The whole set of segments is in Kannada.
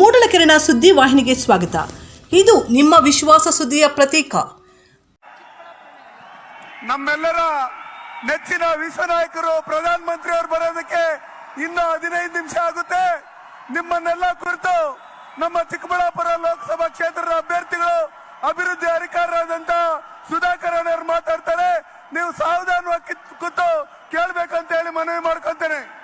ಮೂಡಲಕೆರೆನ ಸುದ್ದಿ ವಾಹಿನಿಗೆ ಸ್ವಾಗತ. ಇದು ನಿಮ್ಮ ವಿಶ್ವಾಸ ಸುದ್ದಿಯ ಪ್ರತೀಕ. ನಮ್ಮೆಲ್ಲರ ನೆಚ್ಚಿನ ವಿಶ್ವ ನಾಯಕರು, ಪ್ರಧಾನ ಅವರು ಬರೋದಕ್ಕೆ ಇನ್ನು ಹದಿನೈದು ನಿಮಿಷ ಆಗುತ್ತೆ. ನಿಮ್ಮನ್ನೆಲ್ಲ ಕುರಿತು ನಮ್ಮ ಚಿಕ್ಕಬಳ್ಳಾಪುರ ಲೋಕಸಭಾ ಕ್ಷೇತ್ರದ ಅಭ್ಯರ್ಥಿಗಳು, ಅಭಿವೃದ್ಧಿ ಅಧಿಕಾರರಾದಂತ ಸುಧಾಕರ್ ಅವರು ಮಾತಾಡ್ತಾರೆ. ನೀವು ಸಾವಧಾನವಾಗಿ ಕೂತು ಕೇಳಬೇಕಂತ ಹೇಳಿ ಮನವಿ ಮಾಡ್ಕೊಂತೇನೆ.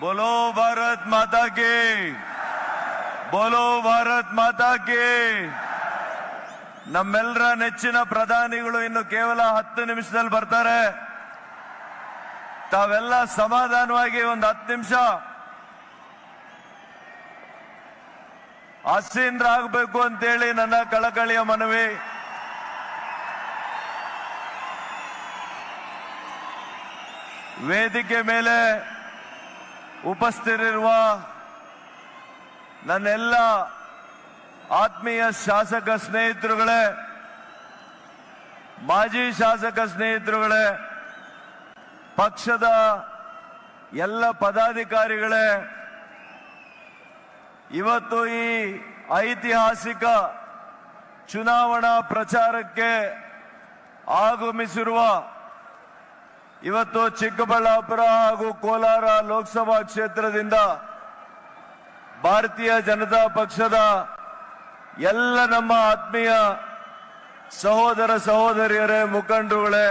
बोलो भारत माता की बोलो ಭಾರತ್ ಮಾತಾ ಕಿ ನಮ್ಮೆಲ್ಲರ ನೆಚ್ಚಿನ ಪ್ರಧಾನಿಗಳು ಇನ್ನು ಕೇವಲ ಹತ್ತು ನಿಮಿಷದಲ್ಲಿ ಬರ್ತಾರೆ ತಾವೆಲ್ಲ ಸಮಾಧಾನವಾಗಿ ಒಂದು ಹತ್ತು ನಿಮಿಷ ಆಸೀನರಾಗಬೇಕು ಅಂತೇಳಿ ನನ್ನ ಕಳಕಳಿಯ ಮನವಿ ವೇದಿಕೆ ಮೇಲೆ ಉಪಸ್ಥಿತಿರುವ ನನ್ನೆಲ್ಲ ಆತ್ಮೀಯ ಶಾಸಕ ಸ್ನೇಹಿತರುಗಳೇ, ಮಾಜಿ ಶಾಸಕ ಸ್ನೇಹಿತರುಗಳೇ, ಪಕ್ಷದ ಎಲ್ಲ ಪದಾಧಿಕಾರಿಗಳೇ, ಇವತ್ತು ಈ ಐತಿಹಾಸಿಕ ಚುನಾವಣಾ ಪ್ರಚಾರಕ್ಕೆ ಆಗಮಿಸಿರುವ ಇವತ್ತು ಚಿಕ್ಕಬಳ್ಳಾಪುರ ಹಾಗೂ ಕೋಲಾರ ಲೋಕಸಭಾ ಕ್ಷೇತ್ರದಿಂದ ಭಾರತೀಯ ಜನತಾ ಪಕ್ಷದ ಎಲ್ಲ ನಮ್ಮ ಆತ್ಮೀಯ ಸಹೋದರ ಸಹೋದರಿಯರೇ, ಮುಖಂಡರುಗಳೇ,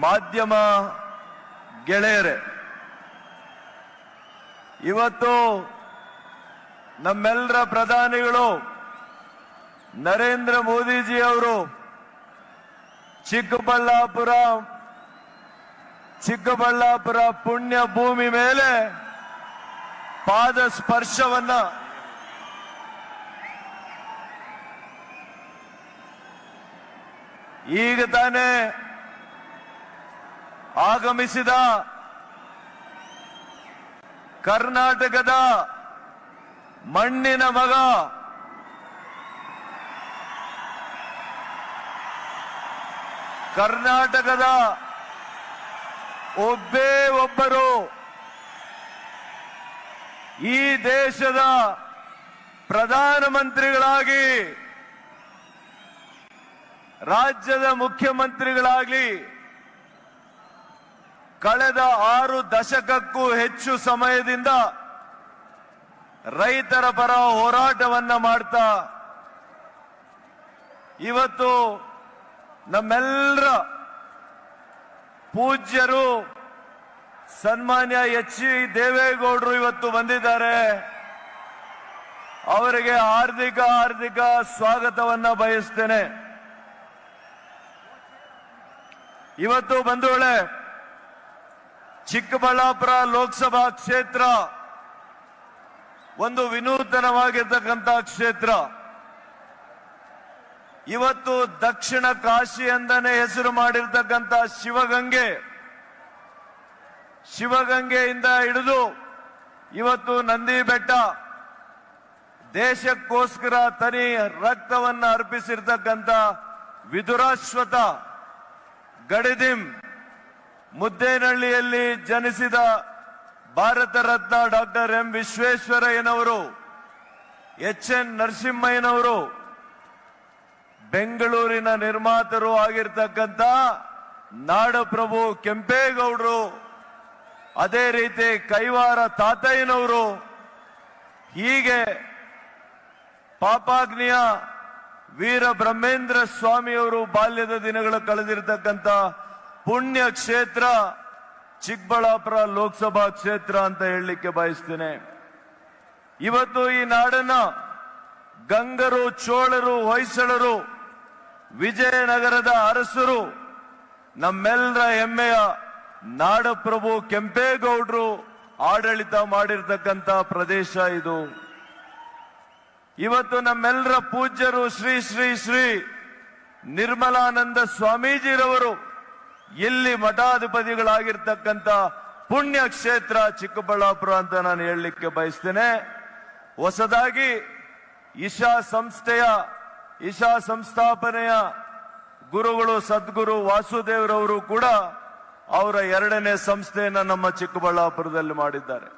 ಮಾಧ್ಯಮ ಗೆಳೆಯರೇ, ಇವತ್ತು ನಮ್ಮೆಲ್ಲರ ಪ್ರಧಾನಿಗಳು ನರೇಂದ್ರ ಮೋದಿಜಿ ಅವರು ಚಿಕ್ಕಬಳ್ಳಾಪುರ ಚಿಕ್ಕಬಳ್ಳಾಪುರ ಪುಣ್ಯ ಭೂಮಿ ಮೇಲೆ ಪಾದ ಸ್ಪರ್ಶವನ್ನ ಈಗ ತಾನೇ ಆಗಮಿಸಿದ ಕರ್ನಾಟಕದ ಮಣ್ಣಿನ ಮಗ ಕರ್ನಾಟಕದ ಒಬ್ಬೇ ಒಬ್ಬರು ಈ ದೇಶದ ಪ್ರಧಾನಮಂತ್ರಿಗಳಾಗಿ, ರಾಜ್ಯದ ಮುಖ್ಯಮಂತ್ರಿಗಳಾಗಲಿ ಕಳೆದ ಆರು ದಶಕಕ್ಕೂ ಹೆಚ್ಚು ಸಮಯದಿಂದ ರೈತರ ಪರ ಹೋರಾಟವನ್ನ ಮಾಡ್ತಾ, ಇವತ್ತು ನಮ್ಮೆಲ್ಲರ ಪೂಜ್ಯರು ಸನ್ಮಾನ್ಯ ಎಚ್ ಇ ದೇವೇಗೌಡರು ಇವತ್ತು ಬಂದಿದ್ದಾರೆ. ಅವರಿಗೆ ಹಾರ್ದಿಕ ಹಾರ್ದಿಕ ಸ್ವಾಗತವನ್ನ ಬಯಸ್ತೇನೆ. ಇವತ್ತು ಬಂಧುಗಳೇ ಚಿಕ್ಕಬಳ್ಳಾಪುರ ಲೋಕಸಭಾ ಕ್ಷೇತ್ರ ಒಂದು ವಿನೂತನವಾಗಿರ್ತಕ್ಕಂಥ ಕ್ಷೇತ್ರ. ಇವತ್ತು ದಕ್ಷಿಣ ಕಾಶಿ ಅಂದನೆ ಹೆಸರು ಮಾಡಿರ್ತಕ್ಕಂಥ ಶಿವಗಂಗೆ, ಶಿವಗಂಗೆಯಿಂದ ಹಿಡಿದು ಇವತ್ತು ನಂದಿ ಬೆಟ್ಟ ದೇಶಕ್ಕೋಸ್ಕರ ತನಿ ರಕ್ತವನ್ನ ಅರ್ಪಿಸಿರ್ತಕ್ಕಂಥ ವಿದುರಾಶ್ವತ ಗಡಿದಿಂ ಮುದ್ದೇನಹಳ್ಳಿಯಲ್ಲಿ ಜನಿಸಿದ ಭಾರತ ರತ್ನ ಡಾಕ್ಟರ್ ಎಂ ವಿಶ್ವೇಶ್ವರಯ್ಯನವರು, ಎಚ್ ಎನ್ ನರಸಿಂಹಯ್ಯನವರು ಬೆಂಗಳೂರಿನ ನಿರ್ಮಾತರು ಆಗಿರ್ತಕ್ಕಂಥ ನಾಡಪ್ರಭು ಕೆಂಪೇಗೌಡರು, ಅದೇ ರೀತಿ ಕೈವಾರ ತಾತಯ್ಯನವರು, ಹೀಗೆ ಪಾಪಾಗ್ನಿಯ ವೀರ ಬ್ರಹ್ಮೇಂದ್ರ ಸ್ವಾಮಿಯವರು ಬಾಲ್ಯದ ದಿನಗಳು ಕಳೆದಿರತಕ್ಕಂಥ ಪುಣ್ಯ ಕ್ಷೇತ್ರ, ಚಿಕ್ಕಬಳ್ಳಾಪುರ ಲೋಕಸಭಾ ಕ್ಷೇತ್ರ ಅಂತ ಹೇಳಲಿಕ್ಕೆ ಬಯಸ್ತೇನೆ. ಇವತ್ತು ಈ ನಾಡನ್ನ ಗಂಗರು, ಚೋಳರು, ಹೊಯ್ಸಳರು ವಿಜಯನಗರದ ಅರಸರು ನಮ್ಮೆಲ್ಲರ ಹೆಮ್ಮೆಯ ನಾಡಪ್ರಭು ಕೆಂಪೇಗೌಡರು ಆಡಳಿತ ಮಾಡಿರ್ತಕ್ಕಂಥ ಪ್ರದೇಶ ಇದು. ಇವತ್ತು ನಮ್ಮೆಲ್ಲರ ಪೂಜ್ಯರು ಶ್ರೀ ಶ್ರೀ ಶ್ರೀ ನಿರ್ಮಲಾನಂದ ಸ್ವಾಮೀಜಿರವರು ಇಲ್ಲಿ ಮಠಾಧಿಪತಿಗಳಾಗಿರ್ತಕ್ಕಂಥ ಪುಣ್ಯ ಕ್ಷೇತ್ರ ಚಿಕ್ಕಬಳ್ಳಾಪುರ ಅಂತ ನಾನು ಹೇಳಲಿಕ್ಕೆ ಬಯಸ್ತೇನೆ. ಹೊಸದಾಗಿ ಇಶಾ ಸಂಸ್ಥೆಯ ಇಶಾ ಸಂಸ್ಥಾಪನೆಯ ಗುರುಗಳು ಸದ್ಗುರು ವಾಸುದೇವರವರು ಕೂಡ ಅವರ ಎರಡನೇ ಸಂಸ್ಥೆಯನ್ನು ನಮ್ಮ ಚಿಕ್ಕಬಳ್ಳಾಪುರದಲ್ಲಿ ಮಾಡಿದ್ದಾರೆ.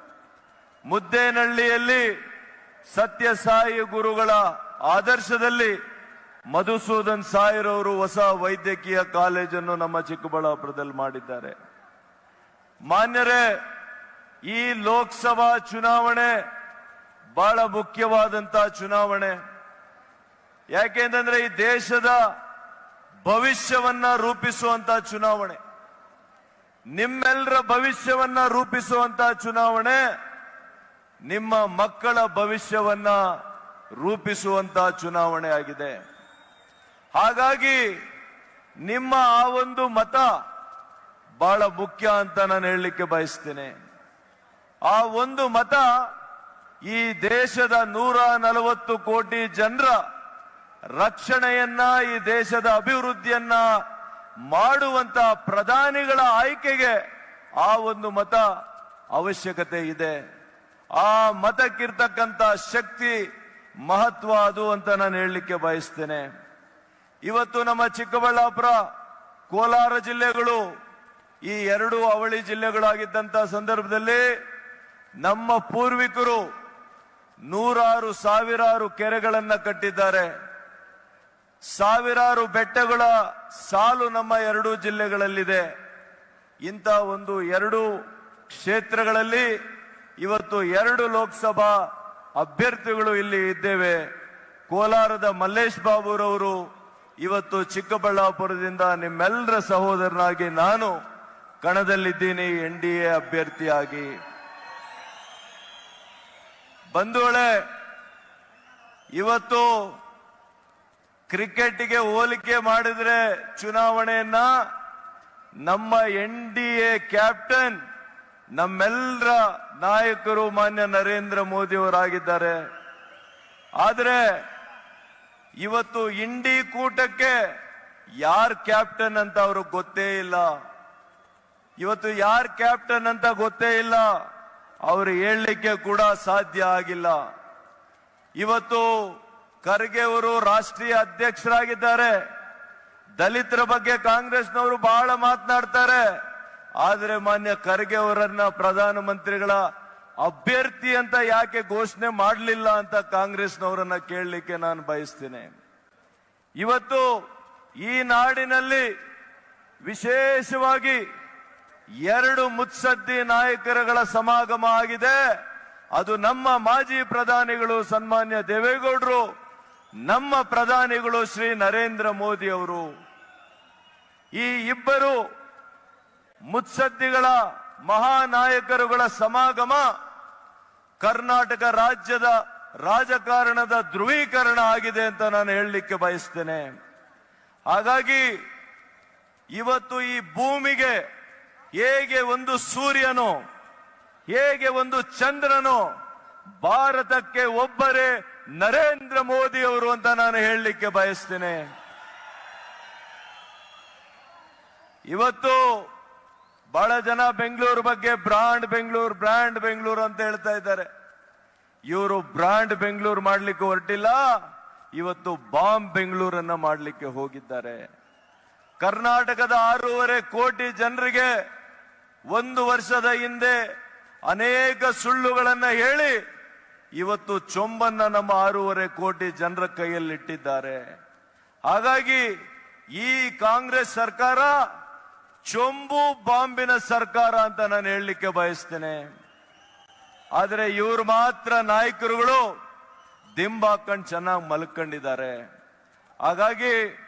ಮುದ್ದೇನಹಳ್ಳಿಯಲ್ಲಿ ಸತ್ಯಸಾಯಿ ಗುರುಗಳ ಆದರ್ಶದಲ್ಲಿ ಮಧುಸೂದನ್ ಸಾಯಿರವರು ಹೊಸ ವೈದ್ಯಕೀಯ ಕಾಲೇಜನ್ನು ನಮ್ಮ ಚಿಕ್ಕಬಳ್ಳಾಪುರದಲ್ಲಿ ಮಾಡಿದ್ದಾರೆ. ಮಾನ್ಯರೇ, ಈ ಲೋಕಸಭಾ ಚುನಾವಣೆ ಬಹಳ ಮುಖ್ಯವಾದಂತಹ ಚುನಾವಣೆ. ಯಾಕೆಂತಂದ್ರೆ ಈ ದೇಶದ ಭವಿಷ್ಯವನ್ನ ರೂಪಿಸುವಂತ ಚುನಾವಣೆ. ನಿಮ್ಮೆಲ್ಲರ ಭವಿಷ್ಯವನ್ನ ರೂಪಿಸುವಂತ ಚುನಾವಣೆ ನಿಮ್ಮ ಮಕ್ಕಳ ಭವಿಷ್ಯವನ್ನ ರೂಪಿಸುವಂತ ಚುನಾವಣೆ ಆಗಿದೆ. ಹಾಗಾಗಿ ನಿಮ್ಮ ಆ ಒಂದು ಮತ ಬಹಳ ಮುಖ್ಯ ಅಂತ ನಾನು ಹೇಳಲಿಕ್ಕೆ ಬಯಸ್ತೇನೆ. ಆ ಒಂದು ಮತ ಈ ದೇಶದ ನೂರ ನಲವತ್ತು ಕೋಟಿ ಜನರ ರಕ್ಷಣೆಯನ್ನ, ಈ ದೇಶದ ಅಭಿವೃದ್ಧಿಯನ್ನ ಮಾಡುವಂತ ಪ್ರಧಾನಿಗಳ ಆಯ್ಕೆಗೆ ಆ ಒಂದು ಮತ ಅವಶ್ಯಕತೆ ಇದೆ. ಆ ಮತಕ್ಕಿರ್ತಕ್ಕಂಥ ಶಕ್ತಿ ಮಹತ್ವ ಅದು ಅಂತ ನಾನು ಹೇಳಲಿಕ್ಕೆ ಬಯಸ್ತೇನೆ. ಇವತ್ತು ನಮ್ಮ ಚಿಕ್ಕಬಳ್ಳಾಪುರ, ಕೋಲಾರ ಜಿಲ್ಲೆಗಳು, ಈ ಎರಡು ಅವಳಿ ಜಿಲ್ಲೆಗಳಾಗಿದ್ದಂಥ ಸಂದರ್ಭದಲ್ಲಿ ನಮ್ಮ ಪೂರ್ವಿಕರು ನೂರಾರು ಸಾವಿರಾರು ಕೆರೆಗಳನ್ನು ಕಟ್ಟಿದ್ದಾರೆ. ಸಾವಿರಾರು ಬೆಟ್ಟಗಳ ಸಾಲು ನಮ್ಮ ಎರಡೂ ಜಿಲ್ಲೆಗಳಲ್ಲಿದೆ. ಇಂಥ ಒಂದು ಎರಡು ಕ್ಷೇತ್ರಗಳಲ್ಲಿ ಇವತ್ತು ಎರಡು ಲೋಕಸಭಾ ಅಭ್ಯರ್ಥಿಗಳು ಇಲ್ಲಿ ಇದ್ದೇವೆ. ಕೋಲಾರದ ಮಲ್ಲೇಶ್ ಬಾಬುರವರು ಇವತ್ತು ಚಿಕ್ಕಬಳ್ಳಾಪುರದಿಂದ ನಿಮ್ಮೆಲ್ಲರ ಸಹೋದರನಾಗಿ ನಾನು ಕಣದಲ್ಲಿದ್ದೀನಿ, ಎನ್ ಡಿ ಎ ಅಭ್ಯರ್ಥಿಯಾಗಿ. ಬಂಧುಗಳೇ, ಇವತ್ತು ಕ್ರಿಕೆಟ್ಗೆ ಹೋಲಿಕೆ ಮಾಡಿದ್ರೆ ಚುನಾವಣೆಯನ್ನ ನಮ್ಮ ಎನ್ ಡಿ ಎ ಕ್ಯಾಪ್ಟನ್ ನಮ್ಮೆಲ್ಲರ ನಾಯಕರು ಮಾನ್ಯ ನರೇಂದ್ರ ಮೋದಿ ಅವರಾಗಿದ್ದಾರೆ ಆದರೆ ಇವತ್ತು ಇಂಡಿ ಕೂಟಕ್ಕೆ ಯಾರ್ ಕ್ಯಾಪ್ಟನ್ ಅಂತ ಅವ್ರಿಗೆ ಗೊತ್ತೇ ಇಲ್ಲ. ಇವತ್ತು ಯಾರ್ ಕ್ಯಾಪ್ಟನ್ ಅಂತ ಗೊತ್ತೇ ಇಲ್ಲ. ಅವರು ಹೇಳಲಿಕ್ಕೆ ಕೂಡ ಸಾಧ್ಯ ಆಗಿಲ್ಲ. ಇವತ್ತು ಖರ್ಗೆ ಅವರು ರಾಷ್ಟ್ರೀಯ ಅಧ್ಯಕ್ಷರಾಗಿದ್ದಾರೆ. ದಲಿತರ ಬಗ್ಗೆ ಕಾಂಗ್ರೆಸ್ನವರು ಬಹಳ ಮಾತನಾಡ್ತಾರೆ. ಆದರೆ ಮಾನ್ಯ ಖರ್ಗೆ ಅವರನ್ನ ಪ್ರಧಾನಮಂತ್ರಿಗಳ ಅಭ್ಯರ್ಥಿ ಅಂತ ಯಾಕೆ ಘೋಷಣೆ ಮಾಡಲಿಲ್ಲ ಅಂತ ಕಾಂಗ್ರೆಸ್ನವರನ್ನ ಕೇಳಲಿಕ್ಕೆ ನಾನು ಬಯಸ್ತೇನೆ. ಇವತ್ತು ಈ ನಾಡಿನಲ್ಲಿ ವಿಶೇಷವಾಗಿ ಎರಡು ಮುತ್ಸದ್ದಿ ನಾಯಕರುಗಳ ಸಮಾಗಮ ಆಗಿದೆ. ಅದು ನಮ್ಮ ಮಾಜಿ ಪ್ರಧಾನಿಗಳು ಸನ್ಮಾನ್ಯ ದೇವೇಗೌಡರು ನಮ್ಮ ಪ್ರಧಾನಿಗಳು ಶ್ರೀ ನರೇಂದ್ರ ಮೋದಿ ಅವರು, ಈ ಇಬ್ಬರು ಮುತ್ಸದ್ದಿಗಳ ಮಹಾನಾಯಕರುಗಳ ಸಮಾಗಮ ಕರ್ನಾಟಕ ರಾಜ್ಯದ ರಾಜಕಾರಣದ ಧ್ರುವೀಕರಣ ಆಗಿದೆ ಅಂತ ನಾನು ಹೇಳಲಿಕ್ಕೆ ಬಯಸ್ತೇನೆ. ಹಾಗಾಗಿ ಇವತ್ತು ಈ ಭೂಮಿಗೆ ಹೇಗೆ ಒಂದು ಸೂರ್ಯನು, ಹೇಗೆ ಒಂದು ಚಂದ್ರನು, ಭಾರತಕ್ಕೆ ಒಬ್ಬರೇ ನರೇಂದ್ರ ಮೋದಿ ಅವರು ಅಂತ ನಾನು ಹೇಳಲಿಕ್ಕೆ ಬಯಸ್ತೇನೆ. ಇವತ್ತು ಬಹಳ ಜನ ಬೆಂಗಳೂರು ಬಗ್ಗೆ ಬ್ರಾಂಡ್ ಬೆಂಗಳೂರು ಬ್ರಾಂಡ್ ಬೆಂಗಳೂರು ಅಂತ ಹೇಳ್ತಾ ಇದ್ದಾರೆ. ಇವರು ಬ್ರಾಂಡ್ ಬೆಂಗಳೂರು ಮಾಡ್ಲಿಕ್ಕೆ ಹೊರಟಿಲ್ಲ, ಇವತ್ತು ಬಾಂಬ್ ಬೆಂಗಳೂರನ್ನ ಮಾಡಲಿಕ್ಕೆ ಹೋಗಿದ್ದಾರೆ. ಕರ್ನಾಟಕದ ಆರೂವರೆ ಕೋಟಿ ಜನರಿಗೆ ಒಂದು ವರ್ಷದ ಹಿಂದೆ ಅನೇಕ ಸುಳ್ಳುಗಳನ್ನು ಹೇಳಿ ಇವತ್ತು ಚೊಂಬನ್ನ ನಮ್ಮ ಆರೂವರೆ ಕೋಟಿ ಜನರ ಕೈಯಲ್ಲಿಟ್ಟಿದ್ದಾರೆ. ಹಾಗಾಗಿ ಈ ಕಾಂಗ್ರೆಸ್ ಸರ್ಕಾರ ಚೊಂಬು ಬಾಂಬಿನ ಸರ್ಕಾರ ಅಂತ ನಾನು ಹೇಳಲಿಕ್ಕೆ ಬಯಸ್ತೇನೆ. ಆದರೆ ಇವರು ಮಾತ್ರ ನಾಯಕರುಗಳು ದಿಂಬಾಕೊಂಡು ಚೆನ್ನಾಗಿ ಮಲ್ಕೊಂಡಿದ್ದಾರೆ. ಹಾಗಾಗಿ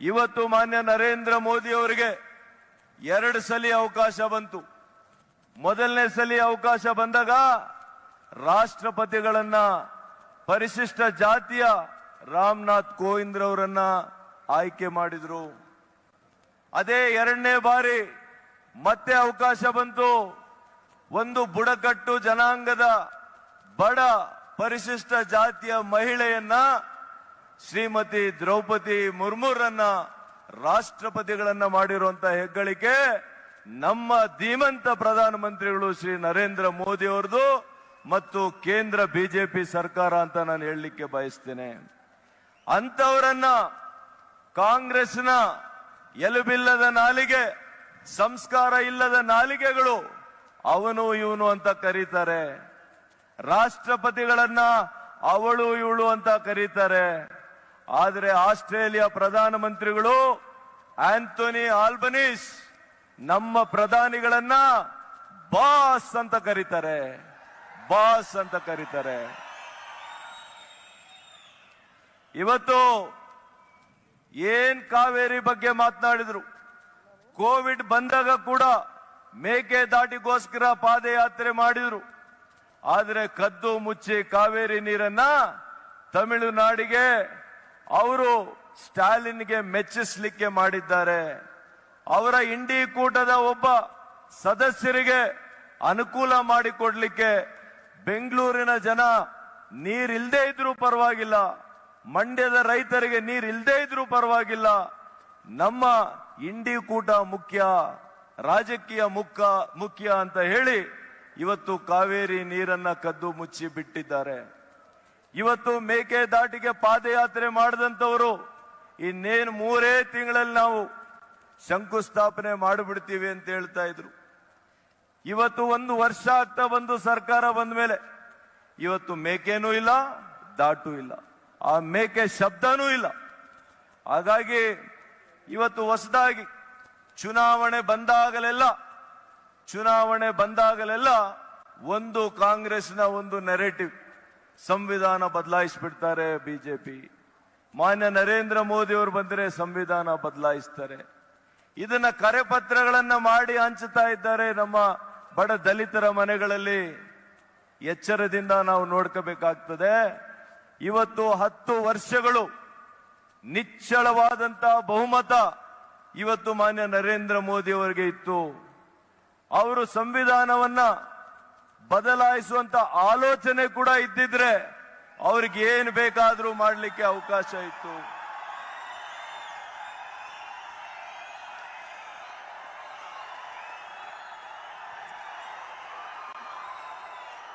ಇವತ್ತು ಮಾನ್ಯ ನರೇಂದ್ರ ಮೋದಿ ಅವರಿಗೆ ಎರಡು ಸಲ ಅವಕಾಶ ಬಂತು. ಮೊದಲನೇ ಸಲ ಅವಕಾಶ ಬಂದಾಗ ರಾಷ್ಟ್ರಪತಿಗಳನ್ನ, ಪರಿಶಿಷ್ಟ ಜಾತಿಯ ರಾಮನಾಥ್ ಕೋವಿಂದ್ ರವರನ್ನ ಆಯ್ಕೆ ಮಾಡಿದ್ರು. ಅದೇ ಎರಡನೇ ಬಾರಿ ಮತ್ತೆ ಅವಕಾಶ ಬಂತು. ಒಂದು ಬುಡಕಟ್ಟು ಜನಾಂಗದ ಬಡ ಪರಿಶಿಷ್ಟ ಜಾತಿಯ ಮಹಿಳೆಯನ್ನ ಶ್ರೀಮತಿ ದ್ರೌಪದಿ ಮುರ್ಮುರನ್ನ ರಾಷ್ಟ್ರಪತಿಗಳನ್ನ ಮಾಡಿರುವಂತ ಹೆಗ್ಗಳಿಕೆ ನಮ್ಮ ಧೀಮಂತ ಪ್ರಧಾನಮಂತ್ರಿಗಳು ಶ್ರೀ ನರೇಂದ್ರ ಮೋದಿ ಅವರದು ಮತ್ತು ಕೇಂದ್ರ ಬಿಜೆಪಿ ಸರ್ಕಾರ ಅಂತ ನಾನು ಹೇಳಲಿಕ್ಕೆ ಬಯಸ್ತೇನೆ. ಅಂತವರನ್ನ ಕಾಂಗ್ರೆಸ್ನ ಎಲುಬಿಲ್ಲದ ನಾಲಿಗೆ, ಸಂಸ್ಕಾರ ಇಲ್ಲದ ನಾಲಿಗೆಗಳು ಅವನು ಇವನು ಅಂತ ಕರೀತಾರೆ. ರಾಷ್ಟ್ರಪತಿಗಳನ್ನ ಅವಳು ಇವಳು ಅಂತ ಕರೀತಾರೆ. ಆದರೆ ಆಸ್ಟ್ರೇಲಿಯಾ ಪ್ರಧಾನಮಂತ್ರಿಗಳು ಆಂಥೋನಿ ಆಲ್ಬನೀಸ್ ನಮ್ಮ ಪ್ರಧಾನಿಗಳನ್ನ ಬಾಸ್ ಅಂತ ಕರೀತಾರೆ. ಬಾಸ್ ಅಂತ ಕರೀತಾರೆ. ಇವತ್ತು ಏನ್ ಕಾವೇರಿ ಬಗ್ಗೆ ಮಾತನಾಡಿದ್ರು? ಕೋವಿಡ್ ಬಂದಾಗ ಕೂಡ ಮೇಕೆ ದಾಟಿಗೋಸ್ಕರ ಪಾದಯಾತ್ರೆ ಮಾಡಿದ್ರು. ಆದ್ರೆ ಕದ್ದು ಮುಚ್ಚಿ ಕಾವೇರಿ ನೀರನ್ನ ತಮಿಳುನಾಡಿಗೆ ಅವರು ಸ್ಟಾಲಿನ್ಗೆ ಮೆಚ್ಚಿಸ್ಲಿಕ್ಕೆ ಮಾಡಿದ್ದಾರೆ. ಅವರ ಇಂಡಿ ಕೂಟದ ಒಬ್ಬ ಸದಸ್ಯರಿಗೆ ಅನುಕೂಲ ಮಾಡಿಕೊಡ್ಲಿಕ್ಕೆ ಬೆಂಗಳೂರಿನ ಜನ ನೀರಿಲ್ದೇ ಇದ್ರೂ ಪರವಾಗಿಲ್ಲ. ಮಂಡ್ಯದ ರೈತರಿಗೆ ನೀರಿಲ್ದೇ ಇದ್ರೂ ಪರವಾಗಿಲ್ಲ. ನಮ್ಮ ಇಂಡಿ ಕೂಟ ಮುಖ್ಯ, ರಾಜಕೀಯ ಮುಖ ಮುಖ್ಯ ಅಂತ ಹೇಳಿ ಇವತ್ತು ಕಾವೇರಿ ನೀರನ್ನ ಕದ್ದು ಮುಚ್ಚಿ ಬಿಟ್ಟಿದ್ದಾರೆ. ಇವತ್ತು ಮೇಕೆದಾಟಿಗೆ ಪಾದಯಾತ್ರೆ ಮಾಡಿದಂಥವರು ಇನ್ನೇನು ಮೂರೇ ತಿಂಗಳಲ್ಲಿ ನಾವು ಶಂಕುಸ್ಥಾಪನೆ ಮಾಡಿಬಿಡ್ತೀವಿ ಅಂತ ಹೇಳ್ತಾ ಇದ್ರು. ಇವತ್ತು ಒಂದು ವರ್ಷ ಆಗ್ತಾ ಬಂದು ಸರ್ಕಾರ ಬಂದ ಮೇಲೆ ಇವತ್ತು ಮೇಕೆನೂ ಇಲ್ಲ, ದಾಟು ಇಲ್ಲ. ಆ ಮೇಕೆ ಶಬ್ದನೂ ಇಲ್ಲ. ಹಾಗಾಗಿ ಇವತ್ತು ಹೊಸದಾಗಿ ಚುನಾವಣೆ ಬಂದಾಗಲೆಲ್ಲ ಚುನಾವಣೆ ಬಂದಾಗಲೆಲ್ಲ ಒಂದು ಕಾಂಗ್ರೆಸ್ನ ಒಂದು ನೆರೇಟಿವ್ ಸಂವಿಧಾನ ಬದಲಾಯಿಸ್ಬಿಡ್ತಾರೆ ಬಿಜೆಪಿ. ಮಾನ್ಯ ನರೇಂದ್ರ ಮೋದಿ ಅವರು ಬಂದರೆ ಸಂವಿಧಾನ ಬದಲಾಯಿಸ್ತಾರೆ. ಇದನ್ನ ಕರೆಪತ್ರಗಳನ್ನ ಮಾಡಿ ಹಂಚುತ್ತಾ ಇದ್ದಾರೆ ನಮ್ಮ ಬಡ ದಲಿತರ ಮನೆಗಳಲ್ಲಿ ಎಚ್ಚರದಿಂದ ನಾವು ನೋಡ್ಕೋಬೇಕಾಗ್ತದೆ. ಇವತ್ತು ಹತ್ತು ವರ್ಷಗಳು ನಿಚ್ಚಳವಾದಂತಹ ಬಹುಮತ ಇವತ್ತು ಮಾನ್ಯ ನರೇಂದ್ರ ಮೋದಿ ಅವರಿಗೆ ಇತ್ತು. ಅವರು ಸಂವಿಧಾನವನ್ನ ಬದಲಾಯಿಸುವಂತ ಆಲೋಚನೆ ಕೂಡ ಇದ್ದಿದ್ರೆ ಅವ್ರಿಗೆ ಏನು ಬೇಕಾದರೂ ಮಾಡಲಿಕ್ಕೆ ಅವಕಾಶ ಇತ್ತು.